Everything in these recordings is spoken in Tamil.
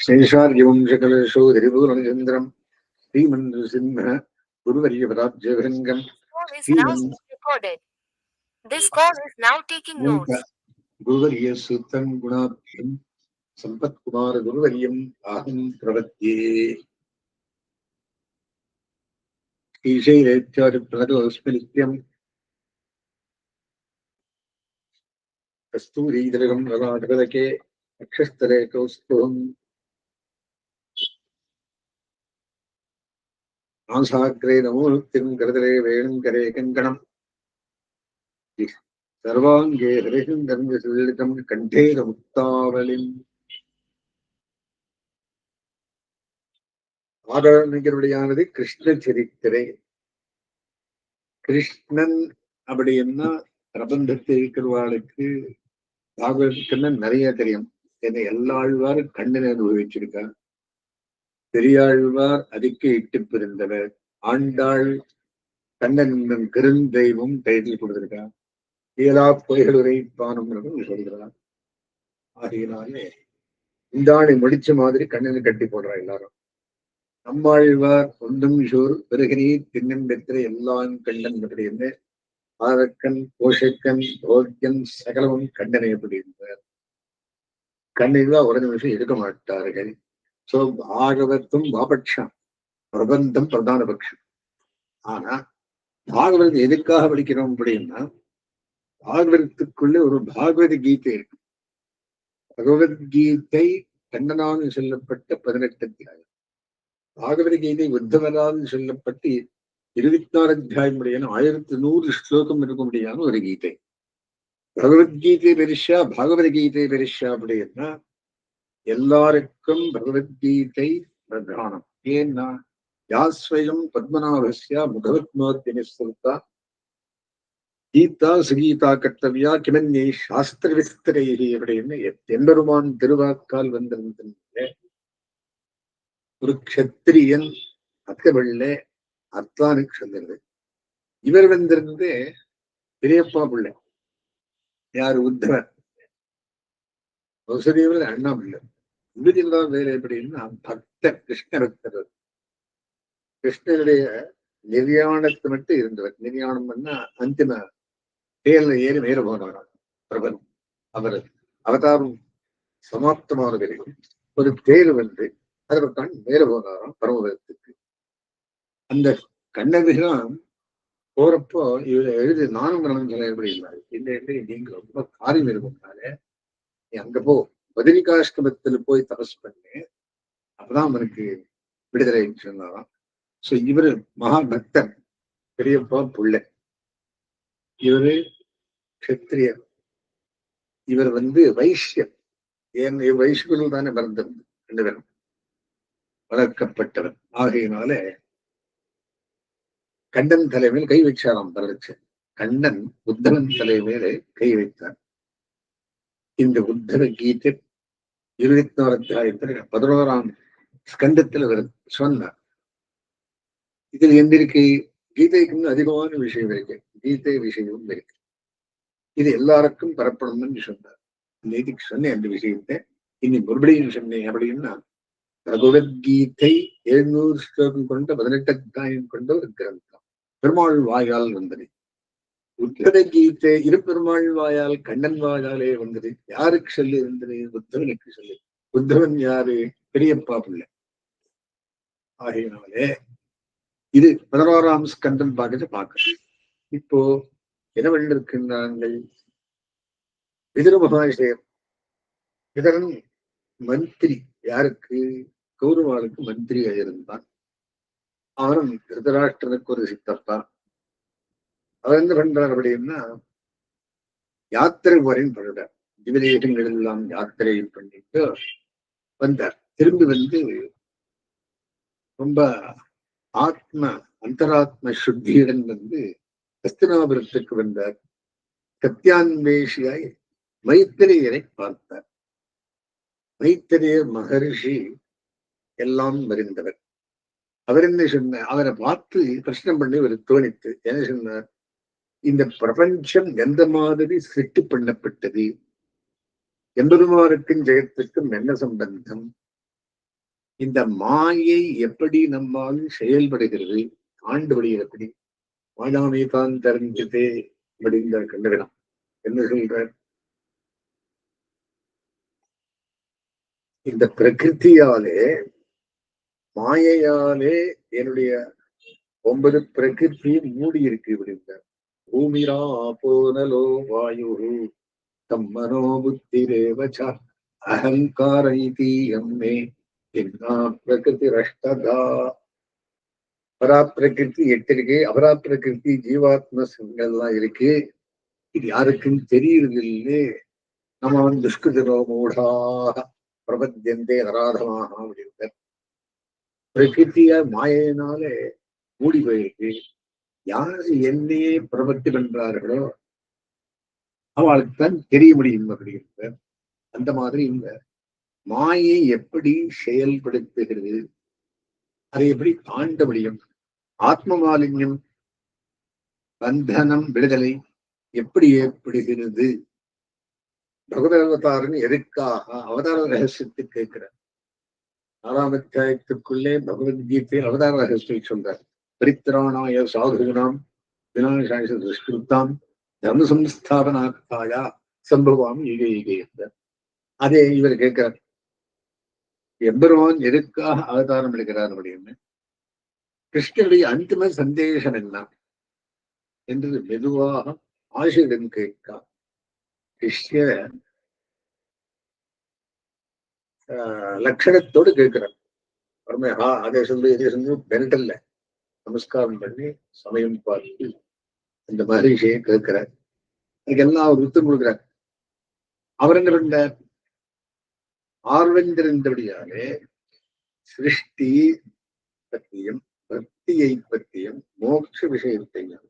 சேஷார்யவம்சகலேஷோ திரிபுவனச்சந்திரம் ஸ்ரீமன் சிம்ம குருவரிய பதாப்ஜகரங்கம் குருவரிய சுத்தன் குணாபியம் சம்பத்குமார குருவரியம் அகம் பிரவத்தியே ஈஷைலேத்யாதி பிரதோஸ்மிலித்யம் கஸ்தூரி திரகம் ரவாடகே நட்சத்திரேகௌஸ்துவம் ஆசாகிரே நமோனுத்தின் கருதலே வேணும் கரே கங்கணம் சர்வாங்கே ஹரிசந்தம் சுதலிதம் கண்டேர முத்தாவலின் ஆதரணிகருடையானது கிருஷ்ண சரித்திரை. கிருஷ்ணன் அப்படி என்ன பிரபந்தத்தில் இருக்கிறவாளுக்கு பாகவதற்குன்னு நிறைய தெரியும். என்னை எல்லாழ்வாரும் கண்ணனை அனுபவிச்சிருக்கார். பெரியாழ்வார் அறிக்கை இட்டு பிறந்தவர் ஆண்டாள் கண்ணன் கருந்தெய்வம் டைட்டில் கொடுத்திருக்கார் இயலா பொய்கள் உரைப்பானும் சொல்கிறார். ஆகையினாலே இந்த ஆணை முடிச்ச மாதிரி கண்ணனை கட்டி போடுறா எல்லாரும். நம்மாழ்வார் ஒன்றும் ஷூர் பிறகினி தின்னம்பெத்திர எல்லாம் கண்ணன் அப்படின்னு ஆரக்கன் போஷக்கன் ரோக்கியன் சகலமும் கண்டனை எப்படி இருந்தார் ஒரு நிமிஷம் இருக்க மாட்டார்கள். சோ பாகவத்தும் பாபக்ஷம் பிரபந்தம் பிரதான பட்சம் ஆனா பாகவதத்தை எதுக்காக படிக்கிறோம் அப்படின்னா பாகவதத்துக்குள்ள ஒரு பாகவத கீதை இருக்கு. பகவத்கீதை கண்ணனான்னு சொல்லப்பட்ட பதினெட்டு அத்தியாயம். பாகவத கீதை உத்தவரால் சொல்லப்பட்டு இருபத்தி நாலு அத்தியாயம் முடியாது ஆயிரத்தி நூறு ஸ்லோகம் இருக்க முடியாத ஒரு கீதை. பகவத்கீதை பெருஷா பாகவத கீதை பெருஷா அப்படின்னா எல்லாருக்கும் பகவத்கீதை பிரதானம். ஏன்னா யாஸ்வயம் பத்மநாபஸ்யா முகவத்மோத்தி நிஸ்தா கீதா சுகீதா கர்த்தவியா கிமன்யை சாஸ்திர விஸ்திரைகி அப்படின்னு எம்பெருமான் திருவாக்கால் வந்திருந்த ஒரு கத்திரியன் அக்கபிள்ளை அர்த்தானுக்கு சொல்லுறது இவர் வந்திருந்து பெரியப்பா பிள்ளை. யார்? உத்தவர் வசுதேவர் அண்ணா பிள்ளை இவரெல்லாம் வேலை எப்படின்னா பக்த கிருஷ்ணர் பக்தர் கிருஷ்ணனுடைய நிர்யாணத்தை மட்டும் இருந்தவர். நிர்யாணம் பண்ணா அந்திம தேர்ல ஏறி மேல போனவர் பிரபன் அவர் அவதாரம் சமாப்தமான வரைக்கும் ஒரு தேர் வந்து அதற்கான் மேல போனாராம். பரமபதத்துக்கு. அந்த கண்ணபிரான் போறப்போ இவரை எழுதி நானும் கணம் ஏற்படுகிறார் இந்த இடத்துல நீங்க ரொம்ப காரியம் இருக்கும்னாலே நீ அங்க போ. பதிரிகாஷ்டமத்துல போய் தபஸ் பண்ணு. அப்பதான் அவனுக்கு விடுதலை சொன்னாராம். சோ இவர் மகா பக்தன். பெரியப்பா புள்ள. இவரு கத்திரியர் இவர் வந்து வைஷ்யர். ஏன் வைஷ்யர்கள் தானே பிறந்திருந்து ரெண்டு பேரும். வளர்க்கப்பட்டவர். ஆகையினால கண்டன் தலைமையில் கை வச்சாராம் பரலட்சு கண்ணன் உத்தவன் தலைமையில கை வைத்தார். இந்த புத்தர கீதை இருபத்தி நாலு அத்தியாயத்தில் பதினோராம் ஸ்கந்தத்தில் வருது சொன்னார். இதில் எந்திருக்கு கீதைக்கு அதிகமான விஷயம் இருக்கு. கீதை விஷயமும் இருக்கு. இது எல்லாருக்கும் பரப்பணும்னு சொன்னார். நேற்றுக்கு சொன்னேன் அந்த விஷயத்தை இனி மறுபடியும் சொன்னேன் அப்படின்னா பகவத்கீதை எழுநூறு ஸ்லோகம் கொண்ட பதினெட்டு அத்தியாயம் கொண்ட ஒரு கிரந்தம். பெருமாள் வாயால் வந்தது. உத்தர கீதை இரு பெருமாள் வாயால் கண்ணன் வாயாலே வந்தது. யாருக்கு சொல்லி இருந்தது? உத்தவனுக்கு சொல்லி. உத்தவன் யாரு? பெரியப்பா பிள்ளை. ஆகையினாலே இது பதினோராம் ஸ்கந்தம் பார்க்கறது பார்க்கணும். இப்போ என்ன பண்ணிருக்கின்றாங்கள் விதிர மகாஷயம் விதரன் மந்திரி. யாருக்கு? கௌரவாளுக்கு மந்திரியாக இருந்தான். அவனும் திருதராஷ்டிரனுக்கு ஒரு சித்தப்பா அவர் என்ன பண்றார் அப்படின்னா யாத்திரை வரையும் பண்றார் திவதேசங்கள் எல்லாம் யாத்திரை பண்ணிட்டு வந்தார். திரும்பி வந்து ரொம்ப ஆத்ம அந்தராத்ம சுத்தியுடன் வந்து கஸ்தினாபுரத்துக்கு வந்தார். சத்தியான்வேஷியாய் மைத்திரியரை பார்த்தார். மைத்திரியர் மகரிஷி எல்லாம் வருந்தவர் அவர் என்ன சொன்னார்? அவரை பார்த்து பிரச்சனை பண்ணி ஒரு தோணித்து என்ன சொன்னார்? இந்த பிரபஞ்சம் எந்த மாதிரி சிட்டு பண்ணப்பட்டது? எம்பெருமாருக்கும் ஜெயத்துக்கும் என்ன சம்பந்தம்? இந்த மாயை எப்படி நம்மால் செயல்படுகிறது? ஆண்டு வழி எப்படி வாழாமை தான் தெரிஞ்சதே அப்படிங்கிற கண்டுவிடம் என்ன சொல்ற இந்த பிரகிருத்தியாலே மாயையாலே என்னுடைய ஒன்பது பிரகிருத்தியும் மூடி இருக்கு அப்படிங்கிற பூமிரா போனலோ வாயு தம்மனோ புத்திரேவச்ச அகங்கார அகங்காரை எம்மே என்ன பிரகிருதி ரஷ்டதா. பரா பிரகிருதி எட்டு இருக்கு அபரா பிரகிருதி ஜீவாத்ம எல்லாம் இருக்கு. இது யாருக்கும் தெரியறது இல்லை நம்ம வந்து துஷ்கிருதோ மூடாக பிரபத்தியந்தே நராதமாக அப்படின்ற பிரகிருத்திய மாயினாலே மூடி போயிருக்கு. யாரு என்னையே பிரபத்தி பண்றார்களோ அவளுக்கு தான் தெரிய முடியும் அப்படிங்கிற அந்த மாதிரி இந்த மாயை எப்படி செயல்படுத்துகிறது? அதை எப்படி தாண்ட முடியும்? ஆத்ம மாலின்யம் பந்தனம் விடுதலை எப்படி ஏற்படுகிறது? பகவத் எதுக்காக? அவதார ரகசியத்தை கேட்கிறார். ஆறாம் அத்தியாயத்திற்குள்ளே பகவத்கீதை அவதார ரகசியத்தை சொல்றார். பரித்திராணாய சாதுகுணாம் விநாசாய துஷ்கிருத்தாம் தர்ம சம்ஸ்தாபனார்த்தாயா சம்பவாம் ஈக ஈக என்றார் அதே இவர் கேட்கிறார் எம்பெருமான் எதுக்காக அவதாரம் எடுக்கிறார் அப்படின்னு? கிருஷ்ணனுடைய அந்திம சந்தேசம் என்ன? என்று மெதுவாக ஆசிரியம் கேட்கா கிருஷ்ண லட்சணத்தோடு கேட்கிறார். பரமே ஹா அதே சொல்லு இதே சொல்லு பெல்டல்ல நமஸ்காரம் பண்ணி சமயம் பார்த்து இந்த மாதிரி விஷயம் கேட்கிறார். அதுக்கெல்லாம் அவர் வித்து கொடுக்கிறார். அவர் என்ன பண்ணார் ஆர்வந்திருந்தபடியாலே சிருஷ்டி பற்றியும் பக்தியை பற்றியும் மோட்ச விஷயத்தையும்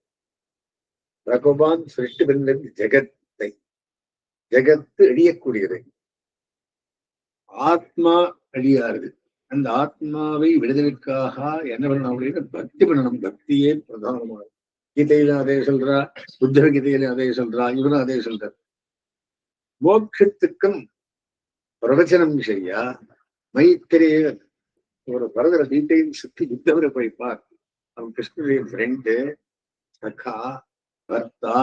பகவான் சிருஷ்டி பண்ணது ஜெகத்தை ஜெகத்து எழியக்கூடியதை ஆத்மா அழியாருது அந்த ஆத்மாவை விடுதலுக்காக என்ன பண்ணணும் அப்படின்னு பக்தி பண்ணணும். பக்தியே பிரதானமானது. கீதையில அதே சொல்றா புத்தர கீதையில அதே சொல்றா இவனும் அதே சொல்ற மோட்சத்துக்கும் பிரவச்சனம் செய்யா மைத்திரேய ஒரு பரதர டீட்டெயில் சுத்தி யுத்தவரை போய் அவன் கிருஷ்ணனுடைய ஃப்ரெண்டு சகா பர்த்தா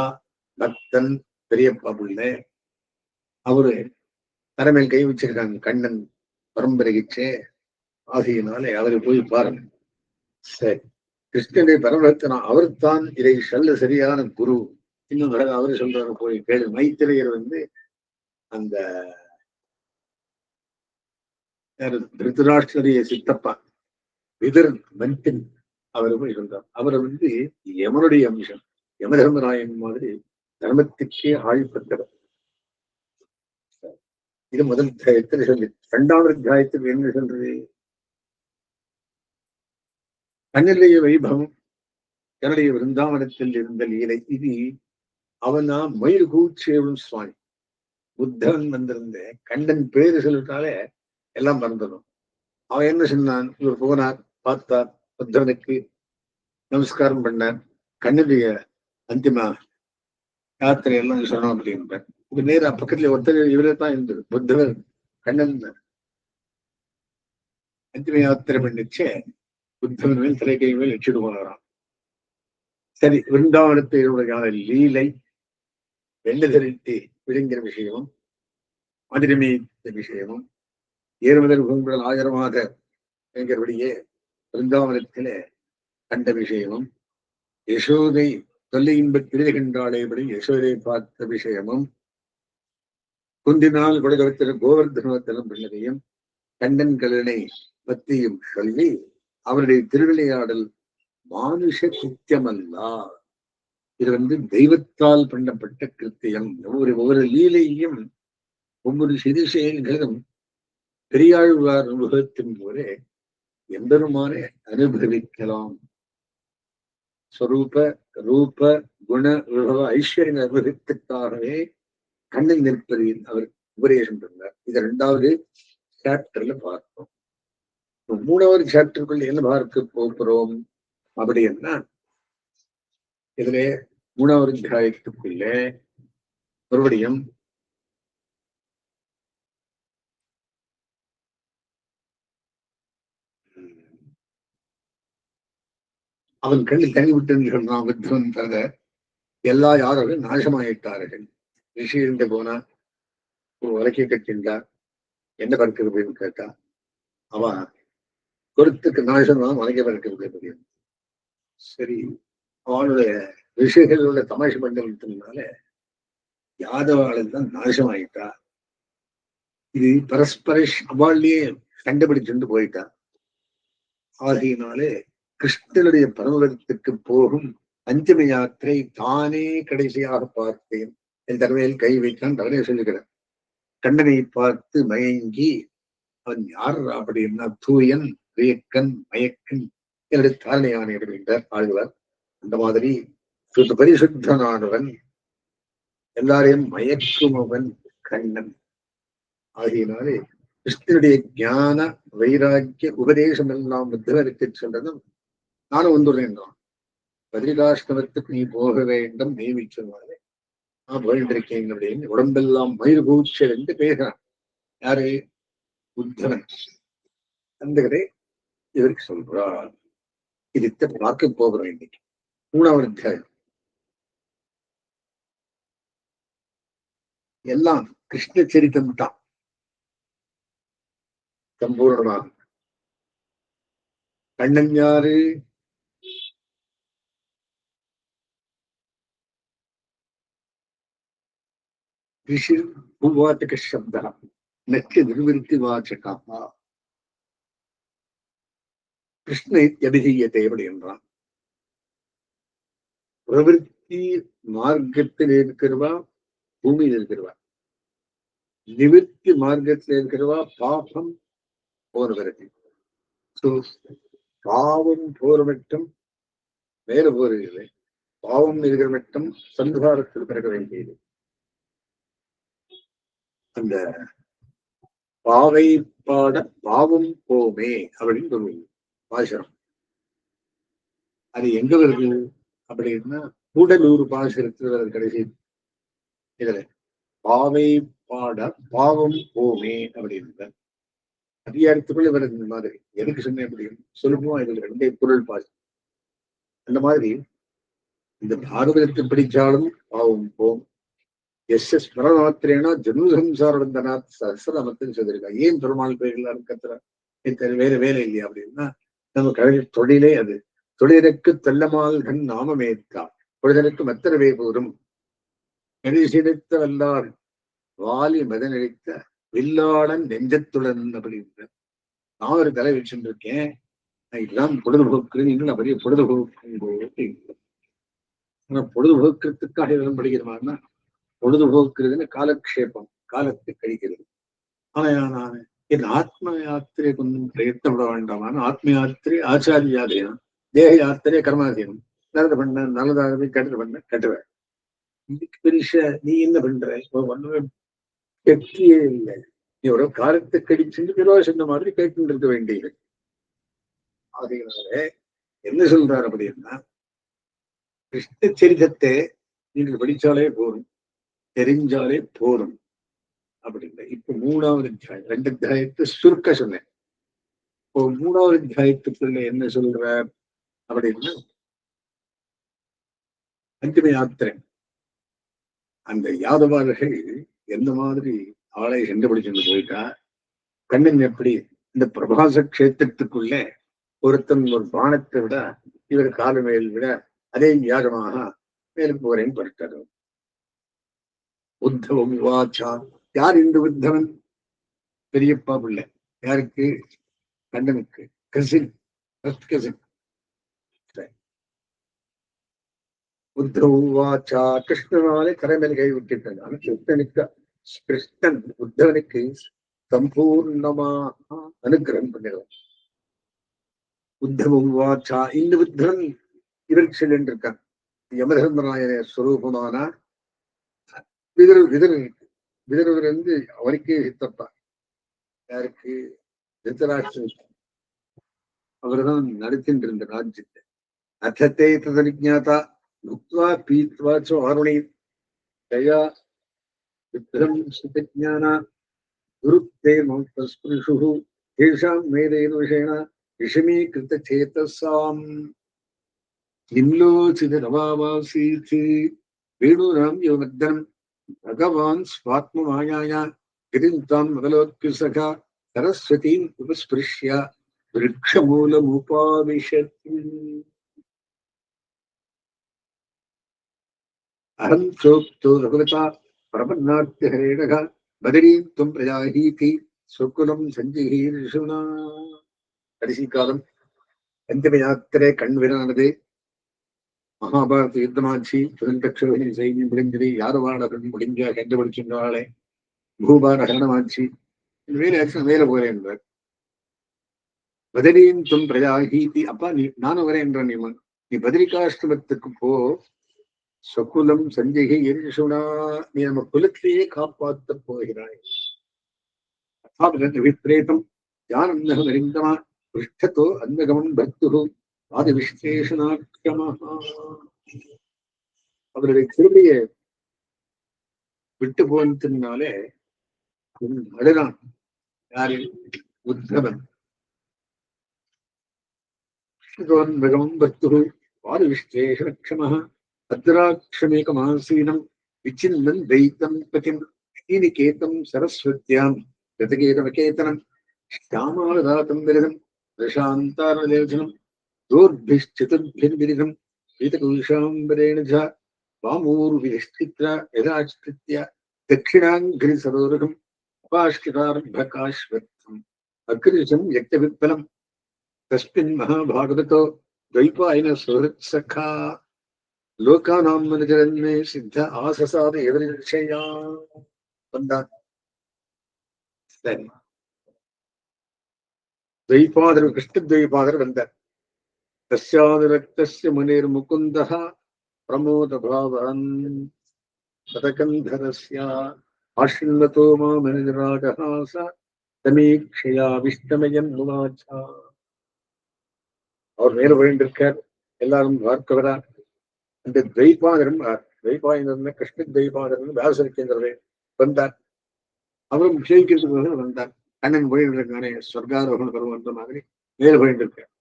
பக்தன் பெரியப்பா பிள்ளை. அவரு தலைமையில் கை வச்சிருக்காங்க. கண்ணன் பரம்பரைச்சே ஆகையினாலே அவரை போய் பாருங்க. சரி. கிருஷ்ணனுடைய பரமரத்தனா அவர் தான் இதை சொல்ல சரியான குரு. இன்னும் பிறகு அவரு சொல்றாரு போய் கேளு. மைத்திரையர் வந்து அந்த திருத்தராஷ்டிரிய சித்தப்பா விதர் மந்தின் அவர் போய் சொல்றார். அவர் வந்து யமனுடைய அம்சம் யமதர்மராயன் மாதிரி தர்மத்துக்கே ஆழ்பட்டவர் இது முதல் அத்தியாயத்தில் சொல்லி இரண்டாவது அத்தியாயத்தில் என்ன சொல்றது? கண்ணிலேய வைபவம் என்னுடைய விருந்தாவனத்தில் இருந்த லீலை இது அவனா மயில் கூச்சேவன் சுவாமி. புத்தன் வந்திருந்த கண்ணன் பேரு சொல்லிட்டாலே எல்லாம் மறந்துடும். அவன் என்ன சொன்னான்? இவர் போனார் பார்த்தார் புத்தவனுக்கு நமஸ்காரம் பண்ணார். கண்ணுடைய அந்திம யாத்திரை எல்லாம் சொன்னோம் அப்படின்றார் இது பக்கத்துல ஒருத்தர் இவரே தான் இருந்தது புத்தவர் கண்ணன். அந்திம யாத்திரை பண்ணிச்சு புத்தவன் மேல் திரைக்கை மேல் வச்சுட்டு போனாராம் சரி விருந்தாவனத்தினுடைய லீலை வெள்ளை தரித்து விழுங்கிற விஷயமும் மதுரமீத்த விஷயமும் ஏறுமுதல் குங்குடல் ஆயிரமாக என்கிறபடியே பிருந்தாவனத்திலே கண்ட விஷயமும் யசோதை தொல்லை இன்பத் திருகின்றாளேபடி யசோதை பார்த்த விஷயமும் குந்தினால் குடகத்தின கோவர்தனத்திலும் பின்னதையும் கண்டன் கலனை பற்றியும் சொல்லி அவருடைய திருவிளையாடல் மானுஷ கிருத்தியமல்லா. இது வந்து தெய்வத்தால் பண்ணப்பட்ட கிருத்தியம். ஒவ்வொரு ஒவ்வொரு லீலையும் ஒவ்வொரு சிறு செயல்களும் பெரியாழ்வார் அனுபவத்தின் போதே எம்பெருமானே அனுபவிக்கலாம். ஸ்வரூப ரூப குண ஐஸ்வர்யம் அனுபவித்துக்காகவே கண்ணன் நிற்பதில் அவர் உபதேசம் பண்ணார் இது ரெண்டாவது சாப்டர்ல பார்த்தோம் மூணாவது சாப்டருக்குள்ள என்ன பார்க்க போகிறோம்? அப்படின்னா இதுல மூணாவது அத்தியாயத்துக்குள்ள மறுபடியும் அவன் கண்ணில் தங்கி விட்டு சொன்னான் எல்லா யாரவர்கள் நாசமாயிட்டார்கள். ரிஷி இருந்து போனா ஒரு உலக்கை கட்டிண்டா என்ன பறக்கிறது அப்படின்னு கேட்டா அவன் பொருத்துக்கு நாசம் தான் வணங்க பறக்கிறது முடியும் சரி அவனுடைய ரிஷிகளோட தமாஷை பண்ணதுனால யாதவாளன் தான் நாசமாயிட்டா? இது பரஸ்பர அவள்லயே கண்டுபிடிச்சுட்டு போயிட்டா? ஆகையினாலே கிருஷ்ணனுடைய பரமபதத்துக்கு போகும் அஞ்சம யாத்திரை தானே கடைசியாக பார்த்தேன். என் தலைமையில் கை வைத்தான் தலைமையை சொல்லுகிறார் கண்ணனை பார்த்து மயங்கி அவன் யார்? அப்படின்னா தூயன் வியக்கன் மயக்கன். என்னுடைய தாரணையான என்றார் ஆழ்வார். அந்த மாதிரி சுத்த பரிசுத்தனானவன் எல்லாரையும் மயக்குமவன் கண்ணன். ஆகியனாலே கிருஷ்ணனுடைய ஞான வைராக்கிய உபதேசம் எல்லாம் புத்தகருக்கு சென்றதும் நானும் வந்துடுறேன் பதிரிகாஷ்டமத்துக்கு நீ போக வேண்டும் தேவி நான் புகழ்ந்திருக்கேன் அப்படின்னு உடம்பெல்லாம் மயிர் பூச்சல் என்று பேசுகிறான் யாரு? புத்தவன் அந்த கதை இவருக்கு சொல்றார். இதை பார்க்க போகிறோம் இன்னைக்கு. மூணாவது அத்தியாயம். எல்லாம் கிருஷ்ண சரித்தம் தான். சம்பூர்ணமாக. கண்ணன் யாரு? ரிஷிர் பூவாட்டக சப்தா நச்ச வாச்சகா கிருஷ்ணை கிருஷ்ண எதிகீயத்தை என்றான். பிரவருத்தி மார்க்கத்தில் இருக்கிறவா பூமியில் இருக்கிறவா நிவர்த்தி மார்க்கத்தில் இருக்கிறவா பாபம் போர்வரதி பாவம் போர் மட்டும் மேல போகிறது பாவம் இருக்கிற மட்டும் சந்தாரத்தில் பிறக்க வேண்டியது. அந்த பாவை பாட பாவம் போமே அப்படின்னு சொல்லுவோம் பாசுரம். அது எங்க வருது? அப்படின்னா கூடலூர் பாசுரத்தில் வருது கடைசி. இதுல பாவை பாட பாவம் போமே அப்படின்னு அதிகாரத்துக்குள்ள வருது இந்த மாதிரி. எதுக்கு சொன்னேன் அப்படின்னு சுலபமா இதுல ரெண்டே பொருள் பாசு. அந்த மாதிரி இந்த பாகவதத்தை பிடிச்சாலும் பாவம் போம் எஸ் எஸ் ஸ்மரணமாத்திரேனா ஜன்மசம்சாரந்தனாத் சஹசிரமத்துன்னு சொல்லியிருக்காங்க ஏன் பெருமாள் பேர்கள் என் வேற வேலை இல்லையா அப்படின்னா நம்ம கழக தொழிலே அது. தொழிலுக்கு தெல்லமால் கண் நாமமேத்தா பொழுதனுக்கு மத்திரவே போரும் நெறிசிரித்த வல்லார் வாலி மதனழித்த வில்லாளன் நெஞ்சத்துடன் அப்படின்ற நான் ஒரு தலை வச்சுட்டு இருக்கேன் எல்லாம் பொழுதுபோக்குறேன் இன்னும் நான் பெரிய பொழுதுபோக்கும் போது ஆனா பொழுதுபோக்குறதுக்காக இதெல்லாம் பொழுது பொழுதுபோக்குறதுன்னு காலக்ஷேபம் காலத்தை கழிக்கிறது. ஆனா நான் என் ஆத்ம யாத்திரை கொஞ்சம் பிரயத்தப்பட வேண்டாமான் ஆத்ம யாத்திரை ஆச்சாரியாதீனம் தேக யாத்திரை கர்மாதீனம். நல்லது பண்ண நல்லதாக கெட்டது பண்ண கெட்டுவேன் இதுக்கு பெருச நீ என்ன பண்ற? ஒண்ணுமே வெற்றியே இல்லை. நீ ஒரு காலத்தை கடிச்சுட்டு பிறவா சொன்ன மாதிரி கேட்டு இருக்க வேண்டியது. அதனால என்ன சொல்றாரு அப்படின்னா கிருஷ்ண சரிதத்தை நீங்கள் படிச்சாலே போதும். தெரிஞ்சாலே போதும். அப்படின்னு இப்ப மூணாவது அத்தியாயம் ரெண்டு அத்தியாயத்தை சுருக்க சொன்னேன். இப்போ மூணாவது அத்தியாயத்துக்குள்ள என்ன சொல்ற? அப்படின்னா அந்திம யாத்திரை அந்த யாதவர்கள் எந்த மாதிரி அவளை கண்டுபிடிச்சுட்டு போயிட்டா கண்ணன் எப்படி இந்த பிரபாச கஷேத்திரத்துக்குள்ள ஒருத்தன் ஒரு பானத்தை விட இவர் காலமேல் விட அதே வியாகமாக மேலும் போகிறேன்னு படுத்தாரு. உத்தவம் வாச்சா யார் இந்த உத்தவன்? பெரியப்பா பிள்ளை. யாருக்கு? கண்டனுக்கு கசின். கசின் உத்தவாச்சா கிருஷ்ணனாலே கரைமேல் கை விட்டுட்டாங்க கிருஷ்ணனுக்கு கிருஷ்ணன் உத்தவனுக்கு சம்பூர்ணமா அனுகிரகம் பண்ணிடலாம் உத்தவம் வாச்சா இந்த உத்தவன் சொல்லிட்டு செல்லிருக்கான் யமதர்மராயன ஸ்வரூபமான ಬಿದಿರು ಬಿದಿರು ಬಿದಿರುವುದರಿಂದ ಅವರಿಗೆ ಹಿತ್ತಪ್ಪ ಯಾರಕ್ಕೆ ಧೃತರಾಷ್ಟ್ರ ಅವರನ್ನು ನಡೆತಿಂದ್ರಿಂದ ರಾಜ್ಯತೆ ಅಥತೆ ತದನಿಜ್ಞಾತ ಭುಕ್ವಾ ಪೀತ್ವಾ ಚ ವಾರುಣಿ ದಯಾ ವಿಭ್ರಂ ಸುತಜ್ಞಾನ ಗುರುತ್ತೇ ಮಮ ತಸ್ಪೃಶು ತೇಷಾಂ ಮೇಲೇನ ವಿಷಯಣ విషమీకృత చేతసాం నిమ్లోచిత రమావాసీతి వేణూనాం యోమగ్ధనం பகவான் ஸ்வாத்மமாயாயா கிரிந்தாம் முதலோத்கிருசகா சரஸ்வதீம் உபஸ்பிருஷ்யா விரக்ஷமூலமுபாவிஷத் அகம் சோக்தோ ரகுலதா பிரபன்னார்த்திஹரேணக பதரீம் துவம் பிரஜாஹீதி சொக்குலம் சஞ்சிகீர்ஷுனா கடைசி காலம் அந்திம யாத்திரை கண் விரானது மகாபாரத யுத்தமாச்சு சுதந்திரக்ஷோகினி சைன்யம் முடிஞ்சது யாரவாடகன் முடிஞ்சா கண்டுபிடிச்சின்றாலே பூபார ஹரணமாட்சி வேலை ஆச்சு வேலை போறேன் என்றார். பதிலியின் தும் பிரஜாஹீதி அப்பா நீ நானும் வரேன் என்றான் நீ நீ பதரிகாஷ்டமத்துக்கு போ. சொகுலம் சஞ்சகை எரிசுனா நீ நம்ம குலத்திலேயே காப்பாற்றப் போகிறாய். விப்ரேதம் யானந்தகம் அறிந்தமா பிருஷ்டத்தோ அன்னகமன் பக்து ஆதிவிசேஷனாக்கிரமஹா அவருடைய கிருமிய விட்டு போனதுனாலே அழுதான் யாரில்? உத்தவன் பகவன் மிகவும் பக்து ஆதிவிசேஷனக்ஷம அத்ராட்சமேகமாசீனம் விச்சின்னன் தெய்தம் பதிம். ஸ்ரீநிகேதம் சரஸ்வத்யாம். ரதகேதமகேதனம் ஸ்யாமாவதாதம் விரதம். விஷாந்தாரலேசனம் दशान्तारलेखनं दोर्भिश्चितुर्भिर्विरिधं पीतकुशाम्बरेण च वामूर्विष्टित्र यदाश्रित्य दक्षिणाङ्घ्रिसरोरुहम् अपाश्कितार्भकाश्वत्थम् अकृशं यज्ञविप्लम् तस्मिन् महाभागवतो द्वैपायन सुहृत्सखा லோகானாம் மனிதரன்மே சித்த ஆசசாத எதிர்ச்சையா வந்தான் சரி துவைபாதர் கிருஷ்ண துவைபாதர் வந்தார் தஸ்யாதிரக்தஸ்ய முனிர் முகுந்தः பிரமோத பாவன் சதகந்தரஸ்ய ஆஷ்ணதோ மாமனிதராஜः ச தமீக்ஷயா விஷ்ணமயன் முவாச்சா அவர் மேல விழுந்திருக்கார் எல்லாரும் பார்க்கவரா அந்த துவைபாதரும் துவைபாயனர் கிருஷ்ண துவைபாதரன் வியாசரிக்கின்றவர் வந்தார் அவரும் சேவிக்கிறதுக்கு வந்தார் கண்ணன் போயிருக்கானே சொர்க்காரோகண பருவன்ற மாதிரி மேல் போயிருக்கார்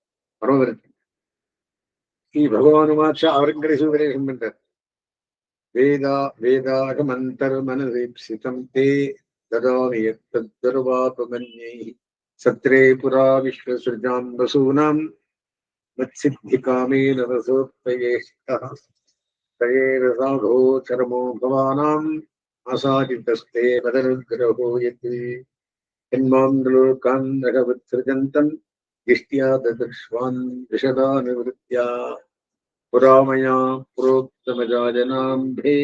பரவதற்கு பகவானுமாச்ச அவருங்கரை சுவரேஷம் என்றார் வேதா வேதாக மந்தர் மனதீப்சிதம் தே ததாமி எத்தருவாபமன்யை சத்ரே புரா விஸ்வசுஜாம் வசூனாம் மத்சித்திகாமேன தயேர தயேரசாதோ சரமோ பவானாம் ஆசாதிதஸ்தே பதனுகிரகோ யத் ஜன்மாந்தலோகான் दिष्ट्या ददृश्वान् द्विषदा निवृत्त्या पुरामया प्रोक्तमजाजनाम्भे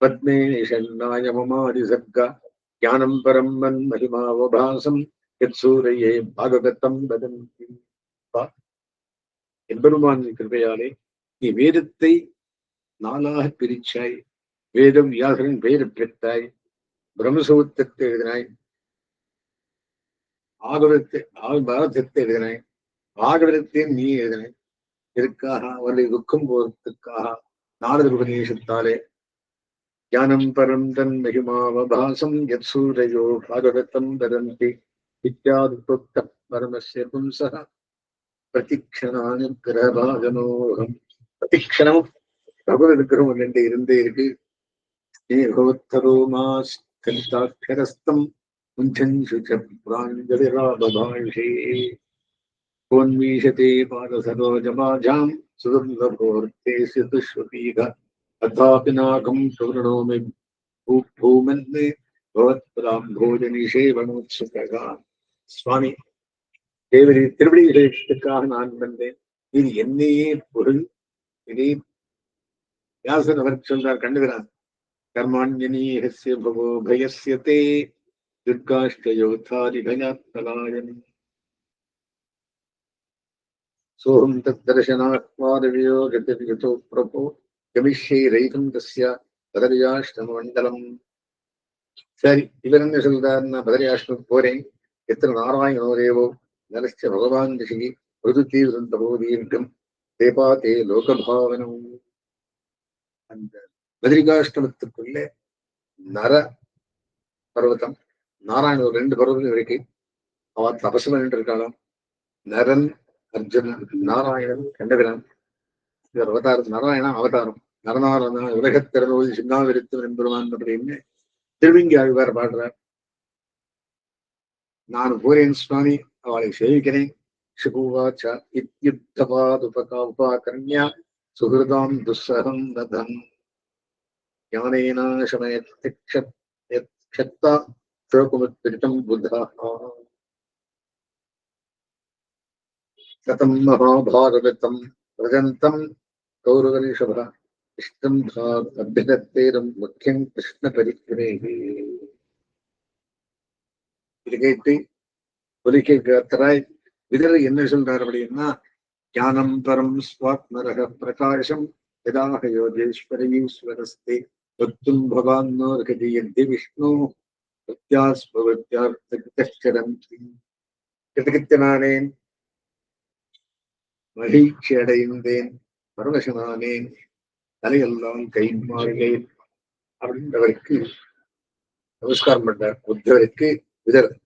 पद्मे பத்மே ममादिसर्ग மமாதிசர்க ஞானம் பரம் यत्सूरये மகிமாவபாசம் वदन्ति। சூரையே கிருபையாலே நீ வேதத்தை நாளாக பிரிச்சாய் வேதம் வியாசரின் பெயர் பெற்றாய் பிரம்மசூத்திரத்தை எழுதினாய் ஆகுலத்தை பாரதத்தை எழுதினேன். ஆகவத்தை நீ எழுதினேன். இதற்காக அவர்களை துக்கம் போவதற்காக நாரத உபதேசத்தாலே ஞானம் பரம் தன் மகிமாவபாசம் யத் சூரையோ பாகவதம் வதந்தி இத்தியாதி பரமஸ்ய பிரதிக்ஷணானு கிரபாகனோகம் பிரதிக்ஷணம் பகவத் அனுகிரகம் ரெண்டு இருந்தே இருக்கு. ஸ்ரீ ஹோத்தரோமா ஸ்தலிதாட்சரஸ்தம் ஸ்நேகோத்தரோமாஸ்கலிதாட்சரஸ்தம் குஞ்சன்ஷு பிராஞ்சலிராபபாஷே கோன்மீஷதே பாதசரோஜமாஜாம் சுதுர்லபோர்த்தே சிதுஷ்வபீக அத்தாபி நாகம் சுவர்ணோமி பகவத்பதாம் போஜனிஷே வனோத்சுகா சுவாமி தேவரி திருவடிகளுக்காக நான் வந்தேன் இது என்னையே பொருள் இதே வியாசன் அவர் சொல்றார் கண்டுகிறார் கர்மாண்யனீகசிய பவோ பயஸ்ய தே துர்காஷ்டயோத்தாரி பயாத்தலாயன் சோகம் தத்தர்சனாத்மாதவியோ கதிர்கதோ பிரபோ சரி இவர் என்ன சொல்றாருன்னா பதரியாஷ்டம் போறேன் எத்தனை நாராயணோரேவோ நரஸ்ய பகவான் ரிஷி ருதுத்தி விருந்தபோதீர்க்கம் தேபா தே லோகபாவனம் அந்த பதிரிகாஷ்டமத்துக்குள்ள நர பர்வதம் நாராயண ரெண்டு பர்வதம் இருக்கு. அவன் தபசு பண்ணிட்டு இருக்காளாம் நரன் அர்ஜுனன் நாராயணன் கண்டபிரான் இவர் அவதாரம் நாராயண அவதாரம். நரநாரண உலகத்திறனோடு சின்னாவிருத்தம் என்பருமான் அப்படின்னு திருவிங்கி ஆழ்வார் பாடுறார். நான் கூறேன் சுவாமி அவளை சேவிக்கிறேன். சுகுவாச்ச இத்யுத்தபாதுபகா உபாகர்ணியா சுகிருதாம் துஸ்ஸகம் ததம் ஞானேனாசமயத்தா शोकमुत्पीडितं बुद्धः कथं महाभारतं व्रजन्तं कौरवऋषभः इष्टं अभ्यदत्तेरं मुख्यं कृष्णपरिक्रमेः இது கேட்டு ஒலிக்கை காத்தராய் இதர் என்ன சொல்றார் அப்படின்னா ஞானம் பரம் ஸ்வாத்மரக பிரகாசம் யதாக யோகேஸ்வரீஸ்வரஸ்தே வக்தும் பவான்னோர்கஜயந்தி விஷ்ணு பிரத்யாஸ்பவத்யார்த்தரந்தி மகிழ்ச்சி அடைந்தேன் பரவசனானேன் தலையெல்லாம் கை மாறினேன் அப்படின்றவருக்கு நமஸ்காரம் பண்றார். புத்தவருக்கு விதர்.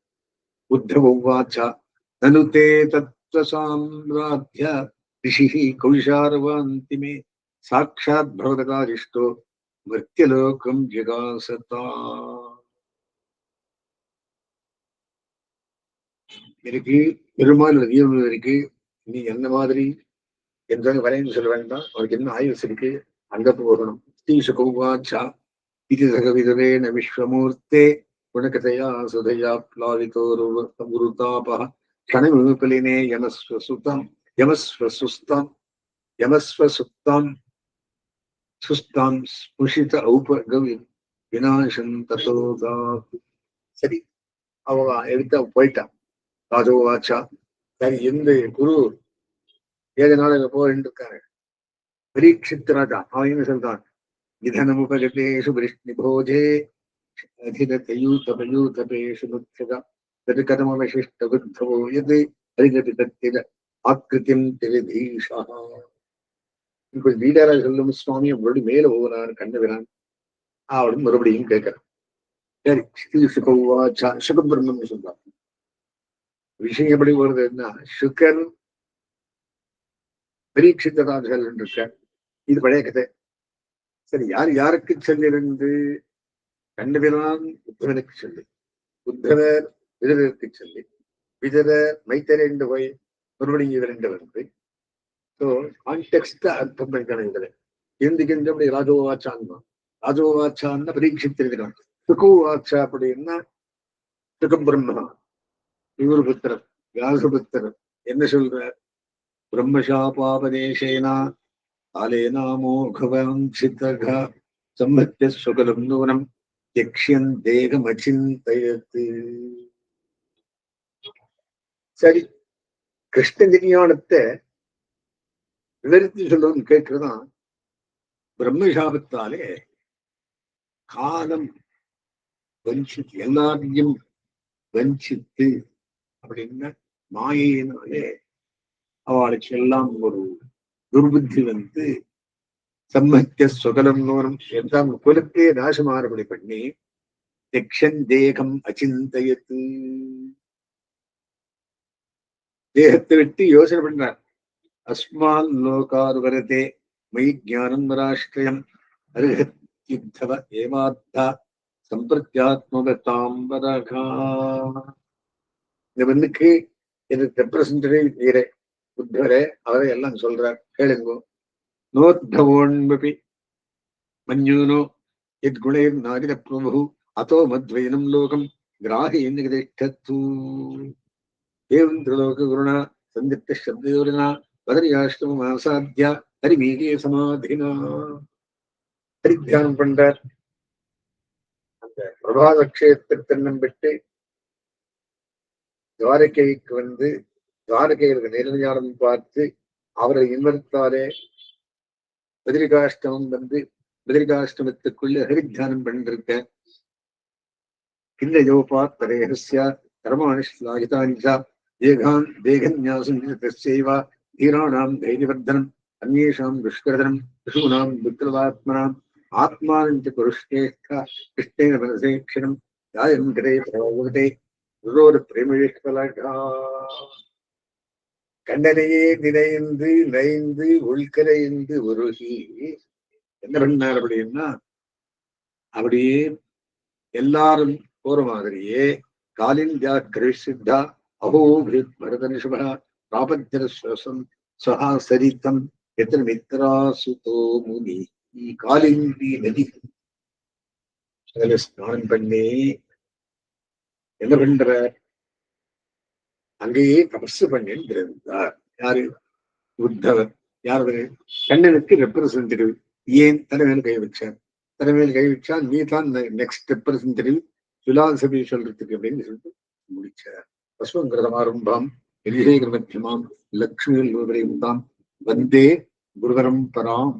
புத்தவாச்சா நனு தே தத்துவ சாம்ராத்திய ரிஷி கௌஷாரவாந்திமே. சாட்சாத் பகவதகாதிஷ்டோ மிருத்தியலோகம் ஜிகாசதா இருக்கு பெருமாள் அதிகம் இருக்கு. நீ என்ன மாதிரி எந்த வரையன்னு சொல்ல வேண்டாம். அவருக்கு என்ன ஆயுஸ் இருக்கு? அங்க போகணும். ஸ்ரீசுகௌவாச்சா இது சகவிதவேன விஸ்வமூர்த்தே. குணகதையா சுதையா பிளாவிதோருதாப கணவிமுப்பிலினே யமஸ்வசுதம். யமஸ்வசுஸ்தம். யமஸ்வசுத்தம். சுஸ்தாம் ஸ்புஷித ஔபகவி விநாசம் ததோதா. சரி. அவ எடுத்த போயிட்டான் ராஜோவாச்சா சரி இந்த குரு ஏழு நாள் போயிட்டு இருக்காரு பரீட்சித் ராஜா அவன் என்ன சொல்றான்? நிதனமுபகதேஷு விஷ்ணு போஜே அதிரதயூதபயூதபேஷு முக்ஷதா தது கதமவசிஷ்ட புத்தவோ எது ஹரிகதி தத்தில ஆக்கிருத்தியம் திரிதீஷா. இப்ப லீடரா சொல்லும் சுவாமி மறுபடியும் மேல போகிறான் கண்ணவிரான் அவளும் மறுபடியும் கேட்கிறான். சரி ஸ்ரீ சுகவாச்சா சுகபிரம்மன் சொல்றான். விஷயம் எப்படி வருதுன்னா சுக்கர் பரீட்சித்ததார்கள் என்று இது பழைய கதை. சரி யார் யாருக்கு செல்லிருந்து கண்டபிரான் உத்தவனுக்கு சொல்லி. உத்தவர் விதவருக்கு சொல்லி. விதவர் மைத்தர் என்று போய் மறுபடியும் இவர் என்று வந்து ஸோ கான்டெக்ட் அர்த்தம் பண்ணிக்கணும் இதில் எந்துக்கின்றபடி ராஜோவாச்சான்னா ராஜோவாச்சான்னா பரீட்சித்திருக்கிறான் சுகோவாச்சா அப்படின்னா சுகம் பிரம்மா இவர் புத்திரர் வியாசபுத்திரர். என்ன சொல்றார்? பிரம்மசாபாபதேசேனா காலேனாமோகவாஞ்சிதக சம்மத்திய சுகலம் நூனம் யக்ஷியன் தேகமச்சிந்தயத்து. சரி கிருஷ்ண விஞ்ஞானத்தை விவரித்து சொல்றதுன்னு கேட்கிறதான் பிரம்மசாபத்தாலே காலம் வஞ்சித்து எல்லாரையும் வஞ்சித்து அப்படின்னா மாயினாலே அவளுக்கு எல்லாம் ஒரு துர்புத்தி வந்து சம்மத்திய சுகலம் நோரம் எல்லாம் குலத்தையே நாசமாறுபடி பண்ணி யக்ஷன் தேகம் அச்சிந்தயத்து. தேகத்தை விட்டு யோசனை பண்றார். அஸ்மால் லோகார் வரதே மை ஜானம் வராஷ்டிரம் அருகத்யுத்தவ ஏமாத்தா சம்பிரத்யாத்மகதாம் வரகா இந்த பெண்ணுக்கு எனக்கு ரெப்ரசன்டேட்டிவ் நீரே புத்தரே அவரை எல்லாம் சொல்றார். கேளுங்கோ. நோத்தவோன்மபி. மஞ்சூனோ. எத் குணைர் நாகித பிரபு. அதோ மத்வயனம் லோகம். கிராகி நிகதிஷ்டத்து ஏவம் திரிலோக குருணா. சந்தித்த சப்தயோரினா. பதரியாஷ்டமம் ஆசாத்தியா ஹரிமீகே சமாதினா. ஹரித்தியானம் பண்றார். அந்த பிரபாத கஷேத்திரத்தன்னம் பெற்று துவாரகைக்கு வந்து துவாரகைகளுக்கு நிரஞ்சானம் பார்த்து அவரை இன்வர்த்தாலே பதிரிகாஷ்டமம் வந்து பதிரிகாஷ்டமத்துக்குள்ள ஹரித்தியானம் பண்ணிருக்க. கிந்த யோபா தரேகசியா கர்மாணி ஸ்லாகிதானி தேகான் தேகன்யாசம் தஸ்யைவ தீராணாம் தைரியவர்தனம் அந்நேஷாம் துஷ்கரதனம் ரிஷூனாம் விக்ரவாத்மனாம் ஆத்மானஞ்ச ச குருஷ்டேஷ்ட கிருஷ்ணேன மனசேக்ஷணம் யாயம் கிரே பிரபவதே ருரோர் பிரேமேஷ்வலகா கண்டனையே நினைந்து நைந்து உள்கரைந்து உருகி என்ன பண்ணார் அப்படின்னா அப்படியே எல்லாரும் போற மாதிரியே காலிந்தியா கிருஷித்தா அகோபித் பரதனிஷபா ராபத்திர சுவசம் சஹா சரித்தம் எத்தனை மித்ரா சுதோ முனி காலிந்தி நதி. அதுல ஸ்நானம் பண்ணி என்ன பண்ற அங்கேயே தபசு பண்ணி இருந்தார் யாரு? உத்தவர் யாரு கண்ணனுக்கு ரெப்ரசன்டேட்டிவ் ஏன் தலைமையில் கை வச்சார்? தலைமையில் கை வச்சா நீ தான் நெக்ஸ்ட் ரெப்ரசன்டேட்டிவ் பிலாசபி சொல்றதுக்கு அப்படின்னு சொல்லிட்டு முடிச்சார். பசுவங்கிரதம் ஆரம்பம் எலிசேகர மத்தியமாம் லக்ஷ்மி உதாம் வந்தே குருவரம் பராம்.